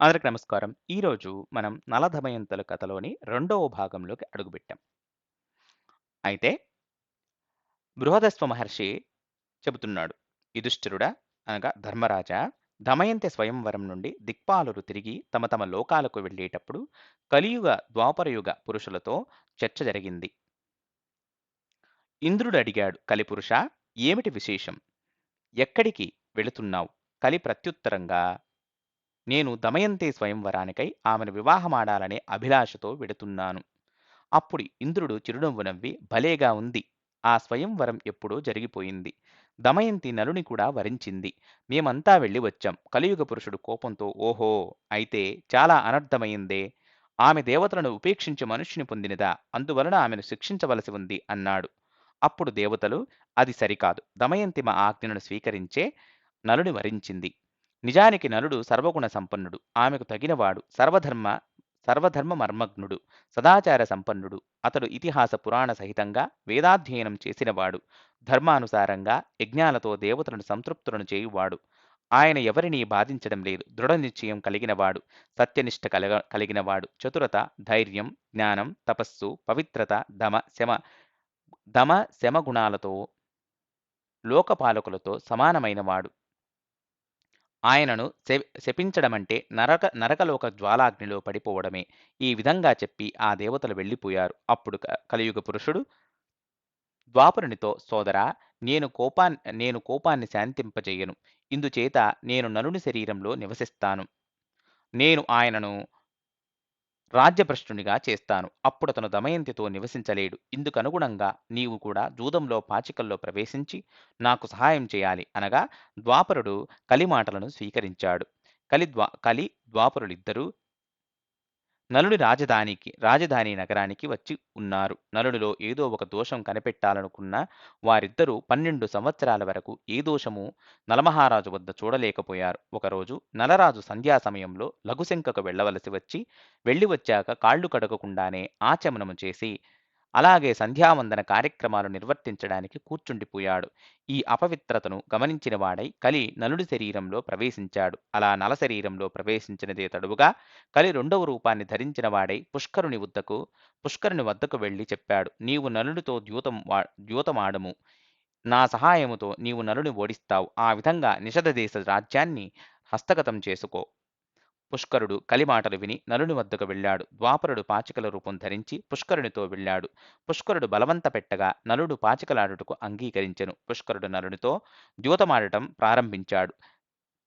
అందరికి నమస్కారం. ఈరోజు మనం నలధమయంతుల కథలోని రెండవ భాగంలోకి అడుగుపెట్టాం. అయితే బృహదశ్వ మహర్షి చెబుతున్నాడు. యుధిష్ఠిరుడా అనగా ధర్మరాజా దమయంతి స్వయంవరం నుండి దిక్పాలురు తిరిగి తమ తమ లోకాలకు వెళ్ళేటప్పుడు కలియుగ, ద్వాపరయుగ పురుషులతో చర్చ జరిగింది. ఇంద్రుడు అడిగాడు కలిపురుష ఏమిటి విశేషం? ఎక్కడికి వెళుతున్నావు? కలి ప్రత్యుత్తరంగా నేను దమయంతి స్వయంవరానికై ఆమెను వివాహమాడాలనే అభిలాషతో వెడుతున్నాను. అప్పుడు ఇంద్రుడు చిరునవ్వు నవ్వి భలేగా ఉంది. ఆ స్వయంవరం ఎప్పుడో జరిగిపోయింది. దమయంతి నలుని కూడా వరించింది. మేమంతా వెళ్ళి వచ్చాం. కలియుగ పురుషుడు కోపంతో ఓహో! అయితే చాలా అనర్థమైందే. ఆమె దేవతలను ఉపేక్షించి మనుష్యుని పొందినదా? అందువలన ఆమెను శిక్షించవలసి ఉంది అన్నాడు. అప్పుడు దేవతలు అది సరికాదు. దమయంతి మా ఆజ్ఞను స్వీకరించే నలుని వరించింది. నిజానికి నలుడు సర్వగుణ సంపన్నుడు. ఆమెకు తగినవాడు. సర్వధర్మ సర్వధర్మ మర్మజ్ఞుడు. సదాచార సంపన్నుడు. అతడు ఇతిహాస పురాణ సహితంగా వేదాధ్యయనం చేసినవాడు. ధర్మానుసారంగా యజ్ఞాలతో దేవతలను సంతృప్తులను చేయువాడు. ఆయన ఎవరినీ బాధించడం లేదు. దృఢ నిశ్చయం కలిగినవాడు. సత్యనిష్ట కలగ కలిగినవాడు. చతురత, ధైర్యం, జ్ఞానం, తపస్సు, పవిత్రత, దమ, శమ దమ, శమ గుణాలతో లోకపాలకులతో సమానమైనవాడు. ఆయనను శపించడమంటే నరక నరకలోక జ్వాలాగ్నిలో పడిపోవడమే. ఈ విధంగా చెప్పి ఆ దేవతలు వెళ్ళిపోయారు. అప్పుడు కలియుగ పురుషుడు ద్వాపరునితో సోదరా నేను కోపా నేను కోపాన్ని శాంతింపజేయను. ఇందుచేత నేను నలుని శరీరంలో నివసిస్తాను. నేను ఆయనను రాజ్యభ్రష్టునిగా చేస్తాను. అప్పుడతను దమయంతితో నివసించలేడు. ఇందుకనుగుణంగా నీవు కూడా జూదంలో పాచికల్లో ప్రవేశించి నాకు సహాయం చేయాలి అనగా ద్వాపరుడు కలి మాటలను స్వీకరించాడు. కలి ద్వా కలి ద్వాపరులిద్దరూ నలుడి రాజధానికి రాజధాని నగరానికి వచ్చి ఉన్నారు. నలుడిలో ఏదో ఒక దోషం కనిపెట్టాలనుకున్న వారిద్దరూ పన్నెండు సంవత్సరాల వరకు ఏ దోషము నలమహారాజు వద్ద చూడలేకపోయారు. ఒకరోజు నలరాజు సంధ్యా సమయంలో లఘుశంకకు వెళ్ళవలసి వచ్చి వెళ్ళి వచ్చాక కాళ్ళు కడగకుండానే ఆచమనము చేసి అలాగే సంధ్యావందన కార్యక్రమాలు నిర్వర్తించడానికి కూర్చుండిపోయాడు. ఈ అపవిత్రతను గమనించిన వాడై కలి నలుడి శరీరంలో ప్రవేశించాడు. అలా నల శరీరంలో ప్రవేశించినదే తడువుగా కలి రెండవ రూపాన్ని ధరించిన వాడై పుష్కరుని వద్దకు పుష్కరుని వద్దకు వెళ్ళి చెప్పాడు. నీవు నలుడితో ద్యూతం వా ద్యూతమాడము. నా సహాయముతో నీవు నలుని ఓడిస్తావు. ఆ విధంగా నిషధ దేశ రాజ్యాన్ని హస్తగతం చేసుకో. పుష్కరుడు కలిమాటలు విని నలుని వద్దకు వెళ్ళాడు. ద్వాపరుడు పాచికల రూపం ధరించి పుష్కరునితో వెళ్ళాడు. పుష్కరుడు బలవంత పెట్టగా నలుడు పాచికలాడుటకు అంగీకరించెను. పుష్కరుడు నలునితో ద్యూతమాడటం ప్రారంభించాడు.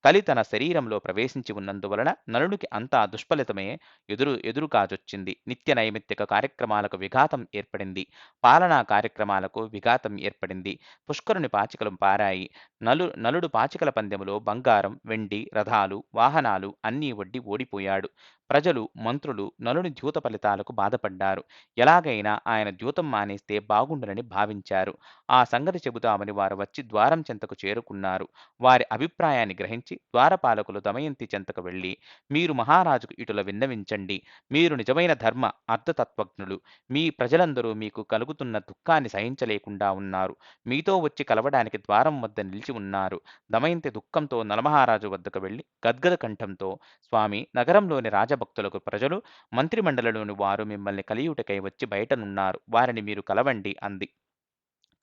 కలి తన శరీరంలో ప్రవేశించి ఉన్నందువలన నలునికి అంతా దుష్ఫలితమే ఎదురు ఎదురు కాజొచ్చింది. నిత్య నైమిత్తిక కార్యక్రమాలకు విఘాతం ఏర్పడింది. పాలనా కార్యక్రమాలకు విఘాతం ఏర్పడింది. పుష్కరుని పాచికలు పారాయి. నలు నలుడు పాచికల పందెములో బంగారం, వెండి, రథాలు, వాహనాలు అన్నీ వడ్డి ఓడిపోయాడు. ప్రజలు, మంత్రులు నలుని ద్యూత ఫలితాలకు బాధపడ్డారు. ఎలాగైనా ఆయన ద్యూతం మానేస్తే బాగుండునని భావించారు. ఆ సంగతి చెబుతామని వారు వచ్చి ద్వారం చెంతకు చేరుకున్నారు. వారి అభిప్రాయాన్ని గ్రహించి ద్వారపాలకులు దమయంతి చెంతకు వెళ్ళి మీరు మహారాజుకు ఇటుల విన్నవించండి. మీరు నిజమైన ధర్మ, అర్థతత్వజ్ఞులు. మీ ప్రజలందరూ మీకు కలుగుతున్న దుఃఖాన్ని సహించలేకుండా ఉన్నారు. మీతో వచ్చి కలవడానికి ద్వారం వద్ద నిలిచి ఉన్నారు. దమయంతి దుఃఖంతో నలమహారాజు వద్దకు వెళ్ళి గద్గద కంఠంతో స్వామి నగరంలోని రాజ భక్తులకు ప్రజలు, మంత్రిమండలిలోని వారు మిమ్మల్ని కలియుటకై వచ్చి బయటనున్నారు. వారిని మీరు కలవండి అంది.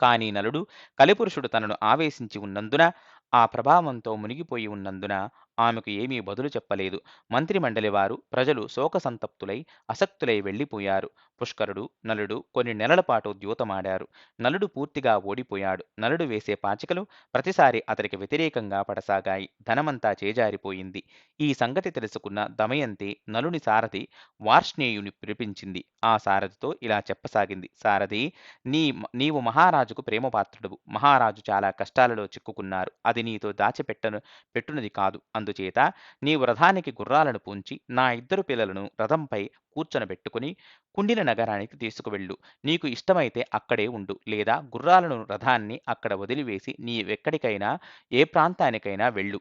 కాని నలుడు కలిపురుషుడు తనను ఆవేశించి ఉన్నందున ఆ ప్రభావంతో మునిగిపోయి ఉన్నందున ఆమెకు ఏమీ బదులు చెప్పలేదు. మంత్రిమండలి వారు, ప్రజలు శోకసంతప్తులై అసక్తులై వెళ్ళిపోయారు. పుష్కరుడు, నలుడు కొన్ని నెలల పాటు ద్యూతమాడారు. నలుడు పూర్తిగా ఓడిపోయాడు. నలుడు వేసే పాచికలు ప్రతిసారి అతనికి వ్యతిరేకంగా పడసాగాయి. ధనమంతా చేజారిపోయింది. ఈ సంగతి తెలుసుకున్న దమయంతి నలుని సారథి వార్ష్ణేయుని పిలిపించింది. ఆ సారథితో ఇలా చెప్పసాగింది. సారథి నీ నీవు మహారాజుకు ప్రేమపాత్రుడు మహారాజు చాలా కష్టాలలో చిక్కుకున్నారు. అది నీతో దాచిపెట్టను పెట్టునది కాదు. అందుచేత నీ వ్రధానికి గుర్రాలను పూంచి నా ఇద్దరు పిల్లలను రథంపై కూర్చొనబెట్టుకుని కుండిన నగరానికి తీసుకువెళ్ళు. నీకు ఇష్టమైతే అక్కడే ఉండు. లేదా గుర్రాలను రథాన్ని అక్కడ వదిలివేసి నీవెక్కడికైనా ఏ ప్రాంతానికైనా వెళ్ళు.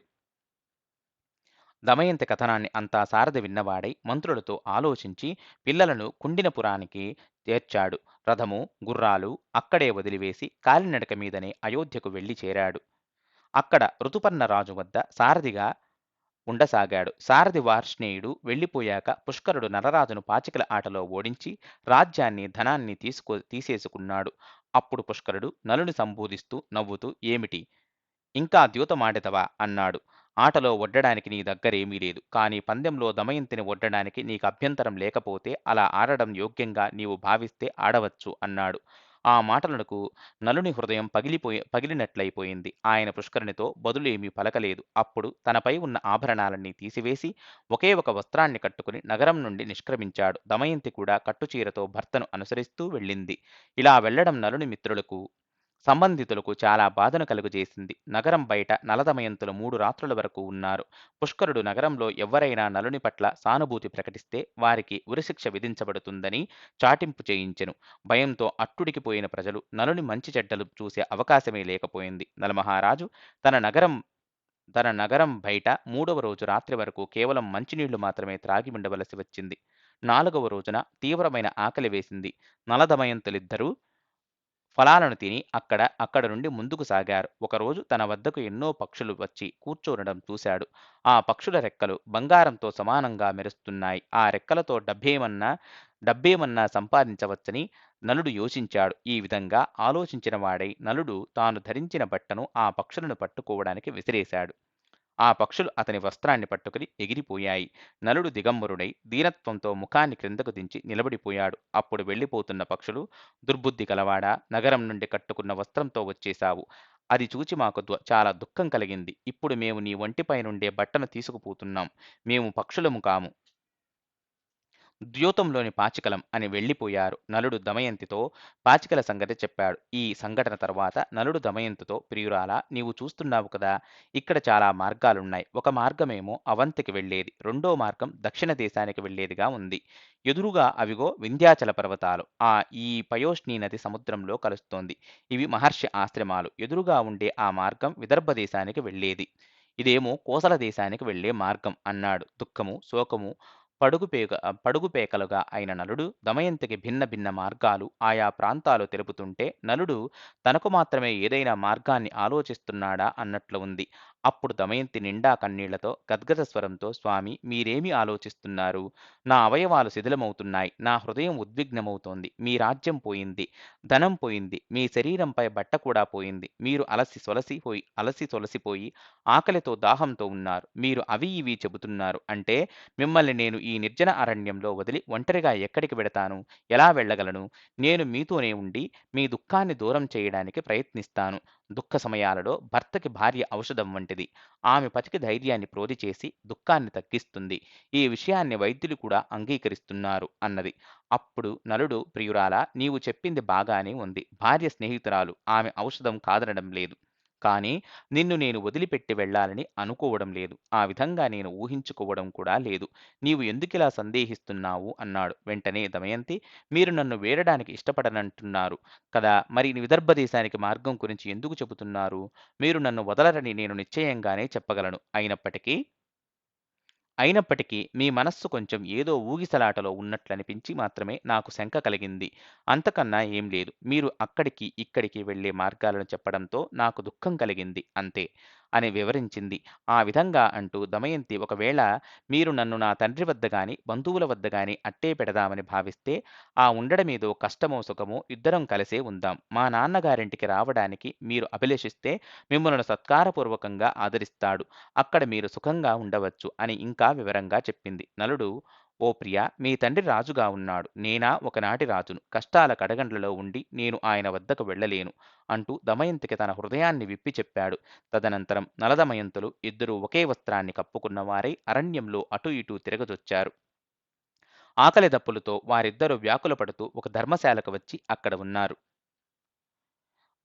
దమయంతి కథనాన్ని అంతా సారథి విన్నవాడై మంత్రులతో ఆలోచించి పిల్లలను కుండినపురానికి చేర్చాడు. రథము, గుర్రాలు అక్కడే వదిలివేసి కాలినడక మీదనే అయోధ్యకు వెళ్ళి చేరాడు. అక్కడ ఋతుపర్ణ రాజు వద్ద సారథిగా ఉండసాగాడు. సారథి వార్ష్ణేయుడు వెళ్ళిపోయాక పుష్కరుడు నరరాజును పాచికల ఆటలో ఓడించి రాజ్యాన్ని ధనాన్ని తీసుకో తీసేసుకున్నాడు. అప్పుడు పుష్కరుడు నలుని సంబోధిస్తూ నవ్వుతూ ఏమిటి? ఇంకా ద్యూతమాడెదవా? అన్నాడు. ఆటలో ఒడ్డడానికి నీ దగ్గరేమీ లేదు. కానీ పందెంలో దమయంతిని ఒడ్డడానికి నీకు అభ్యంతరం లేకపోతే అలా ఆడడం యోగ్యంగా నీవు భావిస్తే ఆడవచ్చు అన్నాడు. ఆ మాటలకు నలుని హృదయం పగిలిపోయి పగిలినట్లయిపోయింది. ఆయన పుష్కరునితో బదులేమీ పలకలేదు. అప్పుడు తనపై ఉన్న ఆభరణాలన్నీ తీసివేసి ఒకే ఒక వస్త్రాన్ని కట్టుకుని నగరం నుండి నిష్క్రమించాడు. దమయంతి కూడా కట్టుచీరతో భర్తను అనుసరిస్తూ వెళ్ళింది. ఇలా వెళ్ళడం నలుని మిత్రులకు సంబంధితులకు చాలా బాధను కలుగజేసింది. నగరం బయట నలదమయంతులు మూడు రాత్రుల వరకు ఉన్నారు. పుష్కరుడు నగరంలో ఎవరైనా నలుని పట్ల సానుభూతి ప్రకటిస్తే వారికి ఉరిశిక్ష విధించబడుతుందని చాటింపు చేయించెను. భయంతో అట్టుడికిపోయిన ప్రజలు నలుని మంచి చెడ్డలు చూసే అవకాశమే లేకపోయింది. నలమహారాజు తన నగరం తన నగరం బయట మూడవ రోజు రాత్రి వరకు కేవలం మంచినీళ్ళు మాత్రమే త్రాగి ఉండవలసి వచ్చింది. నాలుగవ రోజున తీవ్రమైన ఆకలి వేసింది. నలదమయంతులిద్దరూ ఫలాలను తిని అక్కడ అక్కడ నుండి ముందుకు సాగారు. ఒకరోజు తన వద్దకు ఎన్నో పక్షులు వచ్చి కూర్చోనడం చూశాడు. ఆ పక్షుల రెక్కలు బంగారంతో సమానంగా మెరుస్తున్నాయి. ఆ రెక్కలతో డబ్బేమన్నా డబ్బేమన్నా సంపాదించవచ్చని నలుడు యోచించాడు. ఈ విధంగా ఆలోచించిన వాడై నలుడు తాను ధరించిన బట్టను ఆ పక్షులను పట్టుకోవడానికి విసిరేశాడు. ఆ పక్షులు అతని వస్త్రాన్ని పట్టుకుని ఎగిరిపోయాయి. నలుడు దిగంబరుడై దీనత్వంతో ముఖాన్ని క్రిందకు దించి నిలబడిపోయాడు. అప్పుడు వెళ్ళిపోతున్న పక్షులు దుర్బుద్ధి కలవాడా? నగరం నుండి కట్టుకున్న వస్త్రంతో వచ్చేశావు. అది చూచి మాకు దు- చాలా దుఃఖం కలిగింది. ఇప్పుడు మేము నీ ఒంటిపై నుండే బట్టను తీసుకుపోతున్నాం. మేము పక్షులము కాము. ద్యూతంలోని పాచికలం అని వెళ్ళిపోయారు నలుడు దమయంతితో పాచికల సంగతి చెప్పాడు. ఈ సంఘటన తర్వాత నలుడు దమయంతితో ప్రియురాలా నీవు చూస్తున్నావు కదా ఇక్కడ చాలా మార్గాలున్నాయి. ఒక మార్గమేమో అవంతికి వెళ్ళేది రెండో మార్గం దక్షిణ దేశానికి వెళ్ళేదిగా ఉంది. ఎదురుగా అవిగో వింధ్యాచల పర్వతాలు. ఆ ఈ పయోష్ణీ నది సముద్రంలో కలుస్తోంది. ఇవి మహర్షి ఆశ్రమాలు. ఎదురుగా ఉండే ఆ మార్గం విదర్భ దేశానికి వెళ్ళేది. ఇదేమో కోసల దేశానికి వెళ్ళే మార్గం అన్నాడు. దుఃఖము శోకము పడుగుపేక పడుగుపేకలుగా అయిన నలుడు దమయంతికి భిన్న భిన్న మార్గాలు ఆయా ప్రాంతాలు తెలుపుతుంటే నలుడు తనకు మాత్రమే ఏదైనా మార్గాన్ని ఆలోచిస్తున్నాడా అన్నట్లు ఉంది. అప్పుడు దమయంతి నిండా కన్నీళ్ళతో గద్గద స్వరంతో స్వామి మీరేమి ఆలోచిస్తున్నారు? నా అవయవాలు శిథిలమవుతున్నాయి. నా హృదయం ఉద్విగ్నమవుతోంది. మీ రాజ్యం పోయింది. ధనం పోయింది. మీ శరీరంపై బట్ట కూడా పోయింది. మీరు అలసి సొలసిపోయి అలసి సొలసిపోయి ఆకలితో దాహంతో ఉన్నారు. మీరు అవి ఇవి చెబుతున్నారు. అంటే మిమ్మల్ని నేను ఈ నిర్జన అరణ్యంలో వదిలి ఒంటరిగా ఎక్కడికి వెడతాను? ఎలా వెళ్ళగలను? నేను మీతోనే ఉండి మీ దుఃఖాన్ని దూరం చేయడానికి ప్రయత్నిస్తాను. దుఃఖ సమయాలలో భర్తకి భార్య ఔషధం వంటిది. ఆమె పతికి ధైర్యాన్ని ప్రోది చేసి దుఃఖాన్ని తగ్గిస్తుంది. ఈ విషయాన్ని వైద్యులు కూడా అంగీకరిస్తున్నారు అన్నది. అప్పుడు నలుడు ప్రియురాలా నీవు చెప్పింది బాగానే ఉంది. భార్య స్నేహితురాలు. ఆమె ఔషధం కాదనడం లేదు. కానీ నిన్ను నేను వదిలిపెట్టి వెళ్ళాలని అనుకోవడం లేదు. ఆ విధంగా నేను ఊహించుకోవడం కూడా లేదు. నీవు ఎందుకిలా సందేహిస్తున్నావు? అన్నాడు. వెంటనే దమయంతి మీరు నన్ను వేడడానికి ఇష్టపడనంటున్నారు కదా! మరి విదర్భ దేశానికి మార్గం గురించి ఎందుకు చెబుతున్నారు? మీరు నన్ను వదలరని నేను నిశ్చయంగానే చెప్పగలను. అయినప్పటికీ అయినప్పటికీ మీ మనస్సు కొంచెం ఏదో ఊగిసలాటలో ఉన్నట్లనిపించి మాత్రమే నాకు శంక కలిగింది. అంతకన్నా ఏం లేదు. మీరు అక్కడికి ఇక్కడికి వెళ్ళే మార్గాలను చెప్పడంతో నాకు దుఃఖం కలిగింది. అంతే. అని వివరించింది. ఆ విధంగా అంటూ దమయంతి ఒకవేళ మీరు నన్ను నా తండ్రి వద్ద గాని బంధువుల వద్ద గాని అట్టే పెడదామని భావిస్తే ఆ ఉండడమేదో కష్టమో సుఖమో ఇద్దరం కలిసే ఉందాం. మా నాన్నగారింటికి రావడానికి మీరు అభిలషిస్తే మిమ్మల్ని సత్కారపూర్వకంగా ఆదరిస్తాడు. అక్కడ మీరు సుఖంగా ఉండవచ్చు అని ఇంకా వివరంగా చెప్పింది. నలుడు ఓ ప్రియ మీ తండ్రి రాజుగా ఉన్నాడు. నేనా ఒకనాటి రాజును. కష్టాల కడగండ్లలో ఉండి నేను ఆయన వద్దకు వెళ్ళలేను అంటూ దమయంతికి తన హృదయాన్ని విప్పి చెప్పాడు. తదనంతరం నలదమయంతులు ఇద్దరూ ఒకే వస్త్రాన్ని కప్పుకున్న వారై అరణ్యంలో అటు ఇటు తిరగజొచ్చారు. ఆకలి దప్పులతో వారిద్దరూ వ్యాకులపడుతూ ఒక ధర్మశాలకు వచ్చి అక్కడ ఉన్నారు.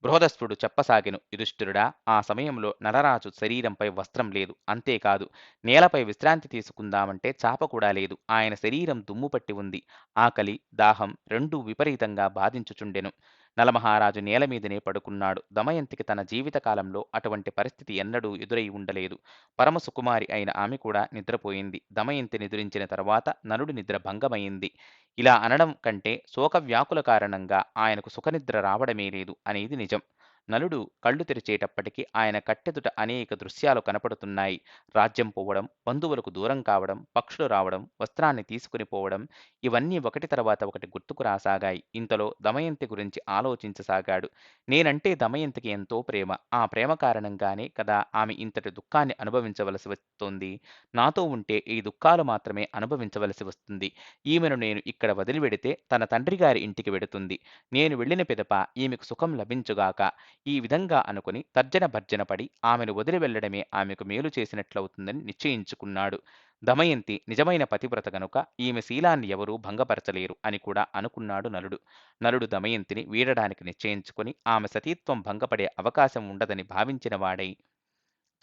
బృహదస్పుడు చెప్పసాగెను యుధిష్ఠిరుడా ఆ సమయంలో నలరాజు శరీరంపై వస్త్రం లేదు. అంతేకాదు నేలపై విశ్రాంతి తీసుకుందామంటే చాప కూడా లేదు. ఆయన శరీరం దుమ్ము పట్టి ఉంది. ఆకలి దాహం రెండూ విపరీతంగా బాధించుచుండెను. నలమహారాజు నేల మీదనే పడుకున్నాడు. దమయంతికి తన జీవితకాలంలో అటువంటి పరిస్థితి ఎన్నడూ ఎదురై ఉండలేదు. పరమ సుకుమారి అయిన ఆమె కూడా నిద్రపోయింది. దమయంతి నిద్రించిన తర్వాత నలుడి నిద్ర భంగమైంది. ఇలా అనడం కంటే శోకవ్యాకుల కారణంగా ఆయనకు సుఖనిద్ర రావడమే లేదు అనేది నిజం. నలుడు కళ్ళు తెరిచేటప్పటికి ఆయన కట్టెదుట అనేక దృశ్యాలు కనపడుతున్నాయి. రాజ్యం పోవడం బంధువులకు దూరం కావడం పక్షులు రావడం వస్త్రాన్ని తీసుకుని పోవడం ఇవన్నీ ఒకటి తర్వాత ఒకటి గుర్తుకు రాసాగాయి. ఇంతలో దమయంతి గురించి ఆలోచించసాగాడు. నేనంటే దమయంతికి ఎంతో ప్రేమ. ఆ ప్రేమ కారణంగానే కదా ఆమె ఇంతటి దుఃఖాన్ని అనుభవించవలసి వస్తుంది. నాతో ఉంటే ఈ దుఃఖాలు మాత్రమే అనుభవించవలసి వస్తుంది. ఈమెను నేను ఇక్కడ వదిలివెడితే తన తండ్రి గారి ఇంటికి వెడుతుంది. నేను వెళ్ళిన పిదప ఈమెకు సుఖం లభించుగాక. ఈ విధంగా అనుకుని తర్జన భర్జన పడి ఆమెను వదిలి వెళ్ళడమే ఆమెకు మేలు చేసినట్లవుతుందని నిశ్చయించుకున్నాడు. దమయంతి నిజమైన పతివ్రత గనుక ఈమె శీలాన్ని ఎవరూ భంగపరచలేరు అని కూడా అనుకున్నాడు నలుడు. నలుడు దమయంతిని వీడడానికి నిశ్చయించుకుని ఆమె సతీత్వం భంగపడే అవకాశం ఉండదని భావించిన వాడై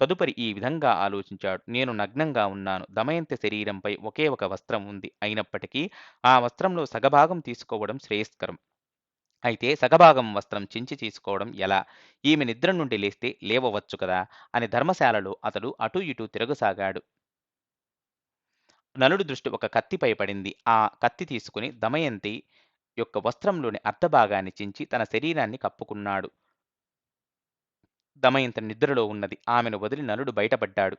తదుపరి ఈ విధంగా ఆలోచించాడు. నేను నగ్నంగా ఉన్నాను. దమయంతి శరీరంపై ఒకే ఒక వస్త్రం ఉంది. అయినప్పటికీ ఆ వస్త్రంలో సగభాగం తీసుకోవడం శ్రేయస్కరం. అయితే సగభాగం వస్త్రం చించి తీసుకోవడం ఎలా? ఈమె నిద్ర నుండి లేస్తే లేవవచ్చు కదా? అని ధర్మశాలలో అతడు అటూ ఇటూ తిరగసాగాడు. నలుడు దృష్టి ఒక కత్తిపై పడింది. ఆ కత్తి తీసుకుని దమయంతి యొక్క వస్త్రంలోని అర్ధభాగాన్ని చించి తన శరీరాన్ని కప్పుకున్నాడు. దమయంతి నిద్రలో ఉన్నది. ఆమెను వదిలి నలుడు బయటపడ్డాడు.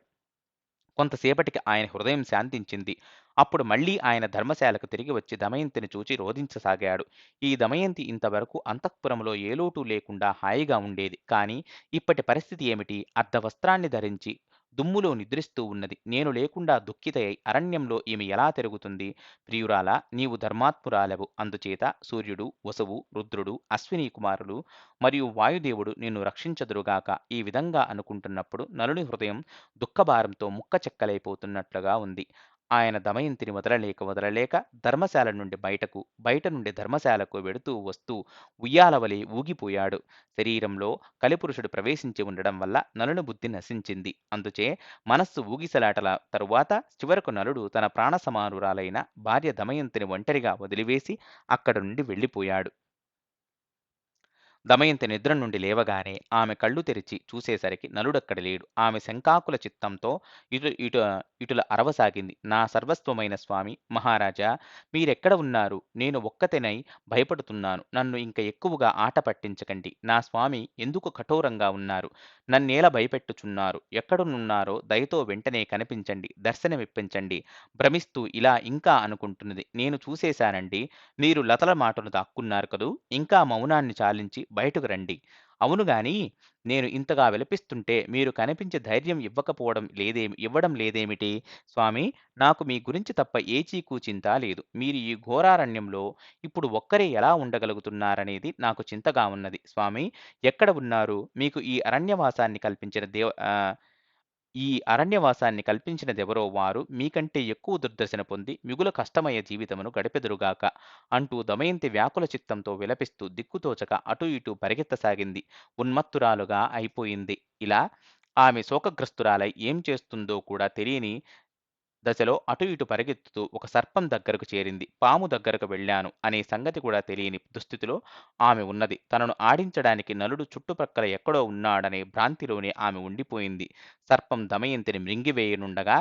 కొంతసేపటికి ఆయన హృదయం శాంతించింది. అప్పుడు మళ్ళీ ఆయన ధర్మశాలకు తిరిగి వచ్చి దమయంతిని చూచి రోధించసాగాడు. ఈ దమయంతి ఇంతవరకు అంతఃపురంలో ఏ లోటు లేకుండా హాయిగా ఉండేది. కానీ ఇప్పటి పరిస్థితి ఏమిటి? అర్ధవస్త్రాన్ని ధరించి దుమ్ములో నిద్రిస్తూ ఉన్నది. నేను లేకుండా దుఃఖితయై అరణ్యంలో ఈమె ఎలా తిరుగుతుంది? ప్రియురాల నీవు ధర్మాత్మురాలవు. అందుచేత సూర్యుడు వసువు రుద్రుడు అశ్విని కుమారులు మరియు వాయుదేవుడు నిన్ను రక్షించదురుగాక. ఈ విధంగా అనుకుంటున్నప్పుడు నలుని హృదయం దుఃఖభారంతో ముక్క చెక్కలైపోతున్నట్లుగా ఉంది. ఆయన దమయంతిని వదలలేక వదలలేక ధర్మశాల నుండి బయటకు బయట నుండి ధర్మశాలకు వెడుతూ వస్తూ ఉయ్యాలవలే ఊగిపోయాడు. శరీరంలో కలిపురుషుడు ప్రవేశించి ఉండడం వల్ల నలుని బుద్ధి నశించింది. అందుచే మనస్సు ఊగిసలాటల తరువాత చివరకు నలుడు తన ప్రాణ సమానురాలైన భార్య దమయంతిని ఒంటరిగా వదిలివేసి అక్కడ నుండి వెళ్ళిపోయాడు. దమయంతి నిద్ర నుండి లేవగానే ఆమె కళ్ళు తెరిచి చూసేసరికి నలుడక్కడ లేడు. ఆమె శంకాకుల చిత్తంతో ఇటు ఇటు ఇటుల అరవసాగింది నా సర్వస్వమైన స్వామి మహారాజా మీరెక్కడ ఉన్నారు? నేను ఒక్కతెనై భయపడుతున్నాను. నన్ను ఇంక ఎక్కువగా ఆట పట్టించకండి. నా స్వామి ఎందుకు కఠోరంగా ఉన్నారు? నన్నేల భయపెట్టుచున్నారు? ఎక్కడనున్నారో దయతో వెంటనే కనిపించండి. దర్శనమిప్పించండి. భ్రమిస్తూ ఇలా ఇంకా అనుకుంటున్నది. నేను చూసేశానండి. మీరు లతల మాటను దాక్కున్నారు కదూ? ఇంకా మౌనాన్ని చాలించి బయటకు రండి. అవును గాని నేను ఇంతగా విలపిస్తుంటే మీరు కనిపించే ధైర్యం ఇవ్వకపోవడం లేదేమి ఇవ్వడం లేదేమిటి? స్వామి నాకు మీ గురించి తప్ప ఏ చీకు చింత లేదు. మీరు ఈ ఘోరారణ్యంలో ఇప్పుడు ఒక్కరే ఎలా ఉండగలుగుతున్నారనేది నాకు చింతగా ఉన్నది. స్వామి ఎక్కడ ఉన్నారు? మీకు ఈ అరణ్యవాసాన్ని కల్పించిన దేవ ఈ అరణ్యవాసాన్ని కల్పించినదెవరో వారు మీకంటే ఎక్కువ దుర్దశన పొంది మిగుల కష్టమయ్యే జీవితమును గడిపెదురుగాక అంటూ దమయంతి వ్యాకుల చిత్తంతో విలపిస్తూ దిక్కుతోచక అటు ఇటు పరిగెత్తసాగింది. ఉన్మత్తురాలుగా అయిపోయింది. ఇలా ఆమె శోకగ్రస్తురాలై ఏం చేస్తుందో కూడా తెలియని దశలో అటు ఇటు పరిగెత్తుతూ ఒక సర్పం దగ్గరకు చేరింది. పాము దగ్గరకు వెళ్ళాను అనే సంగతి కూడా తెలియని దుస్థితిలో ఆమె ఉన్నది. తనను ఆడించడానికి నలుడు చుట్టుపక్కల ఎక్కడో ఉన్నాడనే భ్రాంతిలోనే ఆమె ఉండిపోయింది. సర్పం దమయంతిని మృంగివేయనుండగా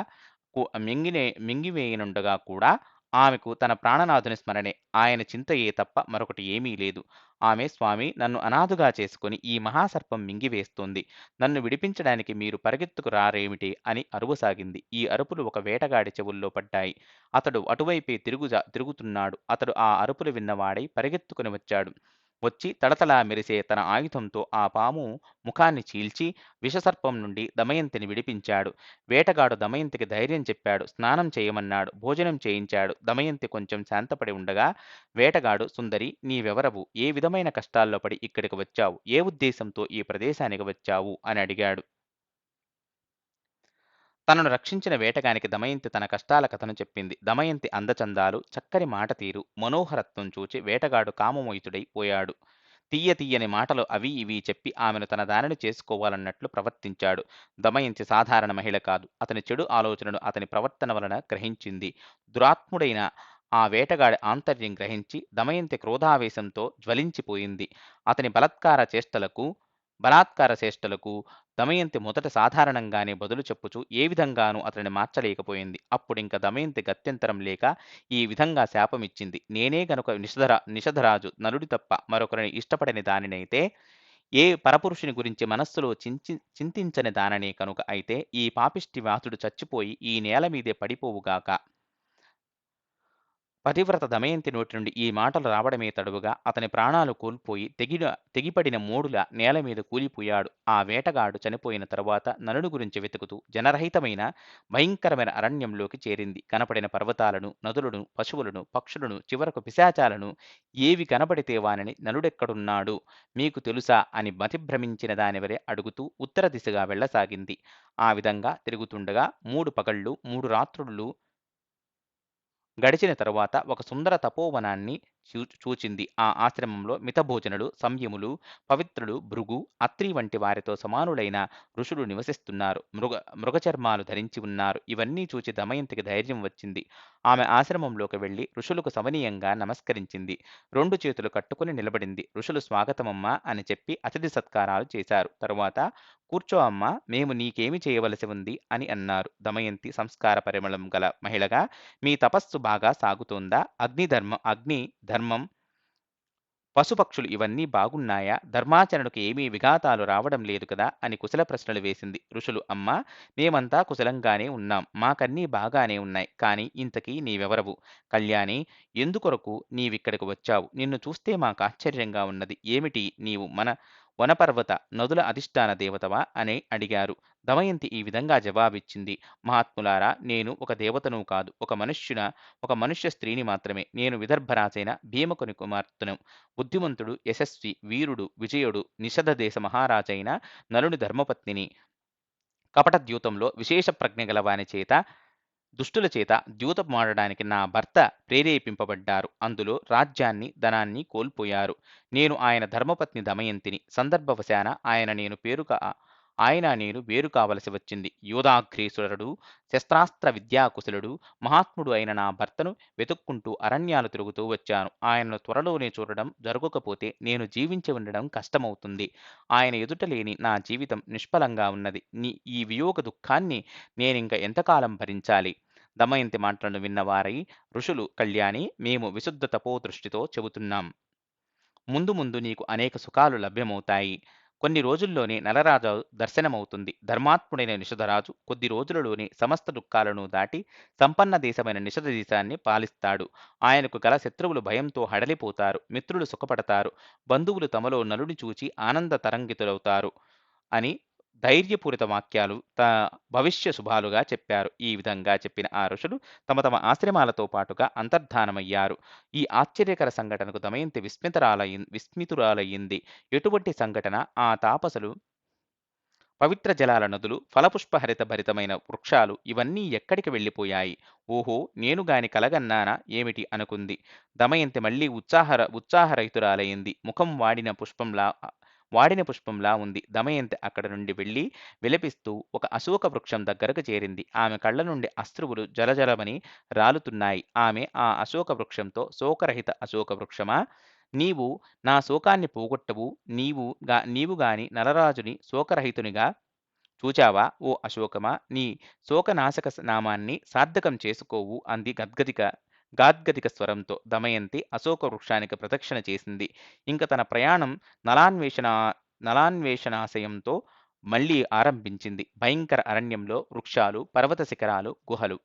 మింగినే మింగివేయనుండగా కూడా ఆమెకు తన ప్రాణనాథుని స్మరణే. ఆయన చింతయే తప్ప మరొకటి ఏమీ లేదు. ఆమె స్వామి నన్ను అనాథుగా చేసుకుని ఈ మహాసర్పం మింగివేస్తోంది. నన్ను విడిపించడానికి మీరు పరిగెత్తుకు రారేమిటి? అని అరువసాగింది. ఈ అరుపులు ఒక వేటగాడి చెవుల్లో పడ్డాయి. అతడు అటువైపే తిరుగుజా తిరుగుతున్నాడు. అతడు ఆ అరుపులు విన్నవాడై పరిగెత్తుకుని వచ్చాడు. వచ్చి తడతలా మెరిసే తన ఆయుధంతో ఆ పాము ముఖాన్ని చీల్చి విషసర్పం నుండి దమయంతిని విడిపించాడు. వేటగాడు దమయంతికి ధైర్యం చెప్పాడు. స్నానం చేయమన్నాడు. భోజనం చేయించాడు. దమయంతి కొంచెం శాంతపడి ఉండగా వేటగాడు సుందరి నీవెవరవు ఏ విధమైన కష్టాల్లో పడి ఇక్కడికి వచ్చావు? ఏ ఉద్దేశంతో ఈ ప్రదేశానికి వచ్చావు? అని అడిగాడు. తనను రక్షించిన వేటగానికి దమయంతి తన కష్టాల కథను చెప్పింది. దమయంతి అందచందాలు చక్కని మాట తీరు మనోహరత్వం చూచి వేటగాడు కామమోయితుడై పోయాడు. తీయ తీయని మాటలు అవి ఇవి చెప్పి ఆమెను తన దానిని చేసుకోవాలన్నట్లు ప్రవర్తించాడు. దమయంతి సాధారణ మహిళ కాదు. అతని చెడు ఆలోచనను అతని ప్రవర్తన వలన గ్రహించింది. దురాత్ముడైన ఆ వేటగాడి ఆంతర్యం గ్రహించి దమయంతి క్రోధావేశంతో జ్వలించిపోయింది. అతని బలత్కార చేష్టలకు బలాత్కార చేష్టలకు దమయంతి మొదట సాధారణంగానే బదులు చెప్పుచూ ఏ విధంగానూ అతడిని మార్చలేకపోయింది. అప్పుడింక దమయంతి గత్యంతరం లేక ఈ విధంగా శాపమిచ్చింది. నేనే గనుక నిషధర నిషధరాజు నలుడి తప్ప మరొకరిని ఇష్టపడని దానినైతే ఏ పరపురుషుని గురించి మనస్సులో చించి చింతించని దాననే కనుక అయితే ఈ పాపిష్టి వాసుడు చచ్చిపోయి ఈ నేల మీదే పడిపోవుగాక పతివ్రత దమయంతి నోటి నుండి ఈ మాటలు రావడమే తడువుగా అతని ప్రాణాలు కోల్పోయి తెగిన తెగిపడిన మూడుల నేల మీద కూలిపోయాడు. ఆ వేటగాడు చనిపోయిన తరువాత నలుడు గురించి వెతుకుతూ జనరహితమైన భయంకరమైన అరణ్యంలోకి చేరింది. కనపడిన పర్వతాలను నదులను పశువులను పక్షులను చివరకు పిశాచాలను ఏవి కనబడితే వానని నలుడెక్కడున్నాడు మీకు తెలుసా? అని మతిభ్రమించిన దానివరే అడుగుతూ ఉత్తర దిశగా వెళ్ళసాగింది. ఆ విధంగా తిరుగుతుండగా మూడు పగళ్ళు మూడు రాత్రులు గడిచిన తరువాత ఒక సుందర తపోవనాన్ని చూచింది. ఆ ఆశ్రమంలో మితభోజనులు సంయములు పవిత్రులు భృగు అత్రి వంటి వారితో సమానులైన ఋషులు నివసిస్తున్నారు. మృగ మృగచర్మాలు ధరించి ఉన్నారు. ఇవన్నీ చూచి దమయంతికి ధైర్యం వచ్చింది. ఆమె ఆశ్రమంలోకి వెళ్ళి ఋషులకు సమనీయంగా నమస్కరించింది. రెండు చేతులు కట్టుకుని నిలబడింది. ఋషులు స్వాగతమమ్మా అని చెప్పి అతిథి సత్కారాలు చేశారు. తరువాత కూర్చో అమ్మా మేము నీకేమి చేయవలసి ఉంది అని అన్నారు. దమయంతి సంస్కార పరిమళం గల మహిళగా మీ తపస్సు బాగా సాగుతోందా? అగ్ని ధర్మ అగ్ని ధర్మం పశుపక్షులు ఇవన్నీ బాగున్నాయా? ధర్మాచరణకు ఏమీ విఘాతాలు రావడం లేదు కదా? అని కుశల ప్రశ్నలు వేసింది ఋషులు. అమ్మా మేమంతా కుశలంగానే ఉన్నాం. మాకన్నీ బాగానే ఉన్నాయి. కానీ ఇంతకీ నీవెవరవు? కళ్యాణి ఎందుకొరకు నీవిక్కడికి వచ్చావు? నిన్ను చూస్తే మాకు ఆశ్చర్యంగా ఉన్నది. ఏమిటి? నీవు మన వనపర్వత నదుల అధిష్టాన దేవతవా అని అడిగారు. దమయంతి ఈ విధంగా జవాబిచ్చింది. మహాత్ములారా నేను ఒక దేవతను కాదు ఒక మనుష్యున ఒక మనుష్య స్త్రీని మాత్రమే. నేను విదర్భరాజైన భీమకుని కుమార్తెను. బుద్ధిమంతుడు యశస్వి వీరుడు విజయుడు నిషధ దేశ మహారాజైన నలుని ధర్మపత్నిని. కపటద్యూతంలో విశేష ప్రజ్ఞ గలవాని చేత దుష్టుల చేత ద్యూతమాడడానికి నా భర్త ప్రేరేపింపబడ్డారు. అందులో రాజ్యాన్ని ధనాన్ని కోల్పోయారు. నేను ఆయన ధర్మపత్ని దమయంతిని. సందర్భవశాన ఆయన నేను పేరుక ఆయన నేను వేరు కావలసి వచ్చింది. యోధాగ్రేసురుడు శస్త్రాస్త్ర విద్యాకుశలుడు మహాత్ముడు అయిన నా భర్తను వెతుక్కుంటూ అరణ్యాలు తిరుగుతూ వచ్చాను. ఆయనను త్వరలోనే చూడడం జరగకపోతే నేను జీవించి ఉండడం కష్టమవుతుంది. ఆయన ఎదుట లేని నా జీవితం నిష్ఫలంగా ఉన్నది. నీ ఈ వియోగ దుఃఖాన్ని నేనింక ఎంతకాలం భరించాలి? దమయంతి మాటలను విన్నవారై ఋషులు కళ్యాణి మేము విశుద్ధ తపో దృష్టితో చెబుతున్నాం. ముందు ముందు నీకు అనేక సుఖాలు లభ్యమవుతాయి. కొన్ని రోజుల్లోనే నలరాజు దర్శనమవుతుంది. ధర్మాత్ముడైన నిషధరాజు కొద్ది రోజులలోనే సమస్త దుఃఖాలను దాటి సంపన్న దేశమైన నిషధ దేశాన్ని పాలిస్తాడు. ఆయనకు గల శత్రువులు భయంతో హడలిపోతారు. మిత్రులు సుఖపడతారు. బంధువులు తమలో నలుని చూచి ఆనంద తరంగితులవుతారు అని ధైర్యపూరిత వాక్యాలు త భవిష్య శుభాలుగా చెప్పారు. ఈ విధంగా చెప్పిన ఆ ఋషులు తమ తమ ఆశ్రమాలతో పాటుగా అంతర్ధానమయ్యారు. ఈ ఆశ్చర్యకర సంఘటనకు దమయంతి విస్మితరాలయ్యి విస్మితురాలయ్యింది ఎటువంటి సంఘటన? ఆ తాపసులు పవిత్ర జలాల నదులు ఫలపుష్పహరిత భరితమైన వృక్షాలు ఇవన్నీ ఎక్కడికి వెళ్ళిపోయాయి? ఓహో నేను గాని కలగన్నానా? ఏమిటి? అనుకుంది. దమయంతి మళ్ళీ ఉత్సాహర ఉత్సాహరహితురాలయ్యింది ముఖం వాడిన పుష్పంలా వాడిన పుష్పంలా ఉంది. దమయంతి అక్కడ నుండి వెళ్ళి విలపిస్తూ ఒక అశోక వృక్షం దగ్గరకు చేరింది. ఆమె కళ్ళ నుండి అశ్రువులు జలజలమని రాలుతున్నాయి. ఆమె ఆ అశోక వృక్షంతో శోకరహిత అశోక వృక్షమా? నీవు నా శోకాన్ని పోగొట్టవు. నీవు గా నీవు గాని నలరాజుని శోకరహితునిగా చూచావా? ఓ అశోకమా నీ శోకనాశక నామాన్ని సార్థకం చేసుకోవు అంది గద్గదిక గాద్గదిక స్వరంతో దమయంతి అశోక వృక్షానికి ప్రదక్షిణ చేసింది. ఇంక తన ప్రయాణం నలాన్వేషణ నలాన్వేషణాశయంతో మళ్ళీ ఆరంభించింది. భయంకర అరణ్యంలో వృక్షాలు పర్వత శిఖరాలు గుహలు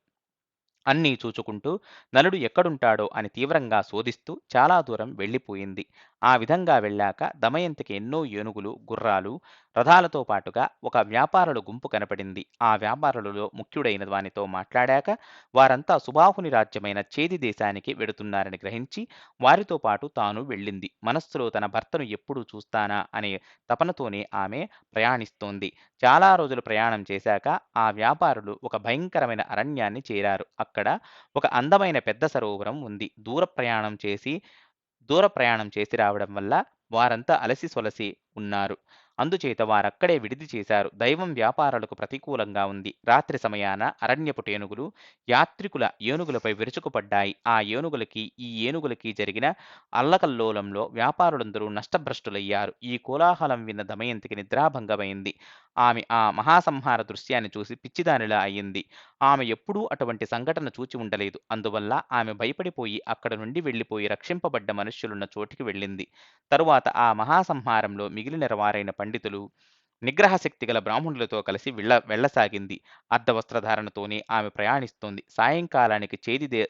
అన్నీ చూచుకుంటూ నలుడు ఎక్కడుంటాడో అని తీవ్రంగా శోధిస్తూ చాలా దూరం వెళ్ళిపోయింది. ఆ విధంగా వెళ్ళాక దమయంతికి ఎన్నో ఏనుగులు గుర్రాలు రథాలతో పాటుగా ఒక వ్యాపారుల గుంపు కనపడింది. ఆ వ్యాపారులలో ముఖ్యుడైన వానితో మాట్లాడాక వారంతా సుబాహుని రాజ్యమైన చేది దేశానికి వెడుతున్నారని గ్రహించి వారితో పాటు తాను వెళ్ళింది. మనస్సులో తన భర్తను ఎప్పుడు చూస్తానా అనే తపనతోనే ఆమె ప్రయాణిస్తోంది. చాలా రోజులు ప్రయాణం చేశాక ఆ వ్యాపారులు ఒక భయంకరమైన అరణ్యాన్ని చేరారు. అక్కడ ఒక అందమైన పెద్ద సరోవరం ఉంది. దూర ప్రయాణం చేసి దూర ప్రయాణం చేసి రావడం వల్ల వారంతా అలసి సొలసి ఉన్నారు. అందుచేత వారక్కడే విడిది చేశారు. దైవం వ్యాపారాలకు ప్రతికూలంగా ఉంది. రాత్రి సమయాన అరణ్యపు ఏనుగులు యాత్రికుల ఏనుగులపై విరుచుకుపడ్డాయి. ఆ ఏనుగులకి ఈ ఏనుగులకి జరిగిన అల్లకల్లోలంలో వ్యాపారులందరూ నష్టభ్రష్టులయ్యారు. ఈ కోలాహలం విన్న దమయంతికి నిద్రాభంగమైంది. ఆమె ఆ మహాసంహార దృశ్యాన్ని చూసి పిచ్చిదానిలా అయ్యింది ఆమె ఎప్పుడూ అటువంటి సంఘటన చూచి ఉండలేదు. అందువల్ల ఆమె భయపడిపోయి అక్కడ నుండి వెళ్ళిపోయి రక్షింపబడ్డ మనుష్యులున్న చోటికి వెళ్ళింది. తరువాత తరువాత ఆ మహాసంహారంలో మిగిలిన వారైన పండితులు నిగ్రహ శక్తి గల బ్రాహ్మణులతో కలిసి వెళ్ళ వెళ్ళసాగింది. అర్ధవస్త్రధారణతోనే ఆమె ప్రయాణిస్తోంది. సాయంకాలానికి చేదిదే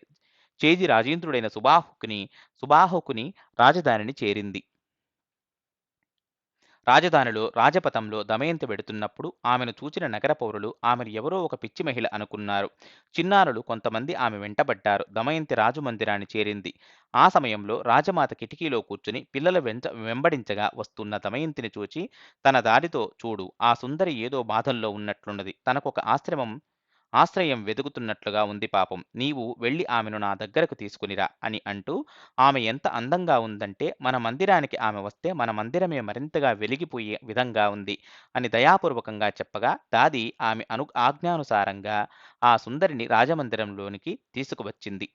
చేది రాజేంద్రుడైన సుబాహుకుని సుబాహుకుని రాజధానిని చేరింది. రాజధానిలో రాజపథంలో దమయంతి వెడుతున్నప్పుడు ఆమెను చూచిన నగర పౌరులు ఆమెను ఎవరో ఒక పిచ్చి మహిళ అనుకున్నారు. చిన్నారులు కొంతమంది ఆమె వెంటబడ్డారు. దమయంతి రాజు మందిరాన్ని చేరింది. ఆ సమయంలో రాజమాత కిటికీలో కూర్చుని పిల్లల వెంట వెంబడించగా వస్తున్న దమయంతిని చూచి తన దారితో చూడు ఆ సుందరి ఏదో బాధల్లో ఉన్నట్లున్నది. తనకొక ఆశ్రమం ఆశ్రయం వెతుకుతున్నట్లుగా ఉంది పాపం. నీవు వెళ్ళి ఆమెను నా దగ్గరకు తీసుకునిరా అని అంటూ ఆమె ఎంత అందంగా ఉందంటే మన మందిరానికి ఆమె వస్తే మన మందిరమే మరింతగా వెలిగిపోయే విధంగా ఉంది అని దయాపూర్వకంగా చెప్పగా దాది ఆమె అను ఆజ్ఞానుసారంగా ఆ సుందరిని రాజమందిరంలోనికి తీసుకువచ్చింది.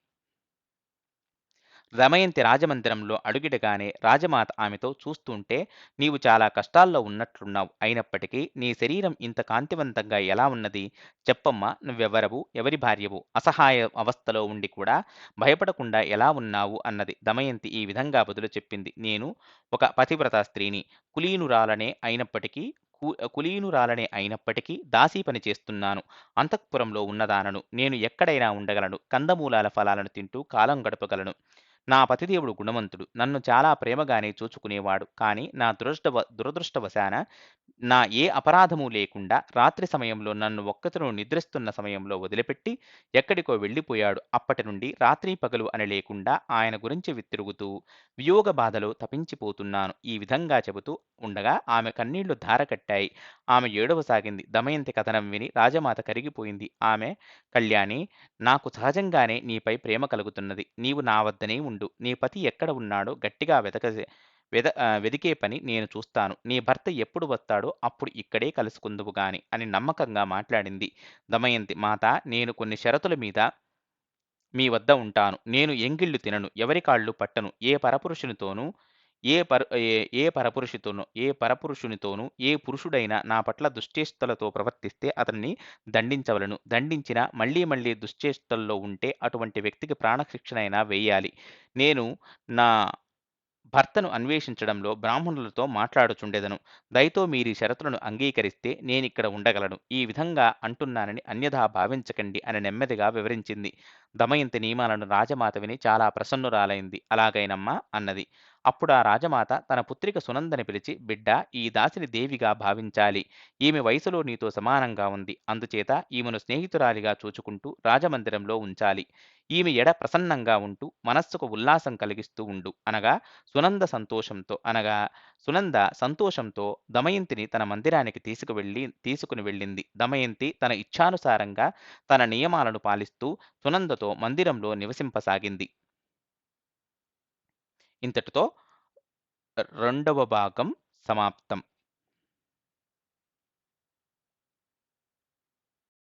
దమయంతి రాజమందిరంలో అడుగిడగానే రాజమాత ఆమెతో చూస్తుంటే నీవు చాలా కష్టాల్లో ఉన్నట్లున్నావు. అయినప్పటికీ నీ శరీరం ఇంత కాంతివంతంగా ఎలా ఉన్నది? చెప్పమ్మా నువ్వెవరవు? ఎవరి భార్యవు? అసహాయ అవస్థలో ఉండి కూడా భయపడకుండా ఎలా ఉన్నావు? అన్నది దమయంతి ఈ విధంగా బదులు చెప్పింది. నేను ఒక పతివ్రత స్త్రీని. కులీనురాలనే అయినప్పటికీ కు కులీనురాలనే అయినప్పటికీ దాసీ పని చేస్తున్నాను. అంతఃపురంలో ఉన్నదానను నేను ఎక్కడైనా ఉండగలను. కందమూలాల ఫలాలను తింటూ కాలం గడపగలను. నా పతిదేవుడు గుణవంతుడు. నన్ను చాలా ప్రేమగానే చూచుకునేవాడు. కానీ నా దురదృష్టవ దురదృష్టవశాన నా ఏ అపరాధము లేకుండా రాత్రి సమయంలో నన్ను ఒక్కతను నిద్రిస్తున్న సమయంలో వదిలిపెట్టి ఎక్కడికో వెళ్ళిపోయాడు. అప్పటి నుండి రాత్రి పగలు అని లేకుండా ఆయన గురించి విత్తిరుగుతూ వియోగ బాధలో తపించిపోతున్నాను. ఈ విధంగా చెబుతూ ఉండగా ఆమె కన్నీళ్ళు ధారకట్టాయి. ఆమె ఏడవసాగింది దమయంతి కథనం విని రాజమాత కరిగిపోయింది. ఆమె కళ్యాణి నాకు సహజంగానే నీపై ప్రేమ కలుగుతున్నది. నీవు నా వద్దనే ఉండు. నీ పతి ఎక్కడ ఉన్నాడో గట్టిగా వెతక వెద వెదికే పని నేను చూస్తాను. నీ భర్త ఎప్పుడు వస్తాడో అప్పుడు ఇక్కడే కలుసుకుందువు గాని అని నమ్మకంగా మాట్లాడింది దమయంతి. మాత నేను కొన్ని షరతుల మీద మీ వద్ద ఉంటాను. నేను ఎంగిళ్ళు తినను. ఎవరి కాళ్ళు పట్టను. ఏ పరపురుషునితోనూ ఏ పర ఏ ఏ పరపురుషుతోనూ ఏ పరపురుషునితోనూ ఏ పురుషుడైనా నా పట్ల దుశ్చేష్టలతో ప్రవర్తిస్తే అతన్ని దండించవలను. దండించిన మళ్ళీ మళ్ళీ దుశ్చేష్టల్లో ఉంటే అటువంటి వ్యక్తికి ప్రాణశిక్షణైనా వేయాలి. నేను నా భర్తను అన్వేషించడంలో బ్రాహ్మణులతో మాట్లాడుచుండెదను. దయతో మీరీ షరతులను అంగీకరిస్తే నేనిక్కడ ఉండగలను. ఈ విధంగా అంటున్నానని అన్యథా భావించకండి అని నెమ్మదిగా వివరించింది. దమయంతి నియమాలను రాజమాత విని చాలా ప్రసన్నురాలైంది. అలాగైనమ్మా అన్నది. అప్పుడు ఆ రాజమాత తన పుత్రిక సునందని పిలిచి బిడ్డ ఈ దాసిని దేవిగా భావించాలి. ఈమె వయసులో నీతో సమానంగా ఉంది. అందుచేత ఈమెను స్నేహితురాలిగా చూచుకుంటూ రాజమందిరంలో ఉంచాలి. ఈమె ఎడ ప్రసన్నంగా ఉంటూ మనస్సుకు ఉల్లాసం కలిగిస్తూ ఉండు అనగా సునంద సంతోషంతో అనగా సునంద సంతోషంతో దమయంతిని తన మందిరానికి తీసుకువెళ్ళి తీసుకుని వెళ్ళింది. దమయంతి తన ఇచ్ఛానుసారంగా తన నియమాలను పాలిస్తూ సునందతో మందిరంలో నివసింపసాగింది. ఇంతటితో రెండవ భాగం సమాప్తం.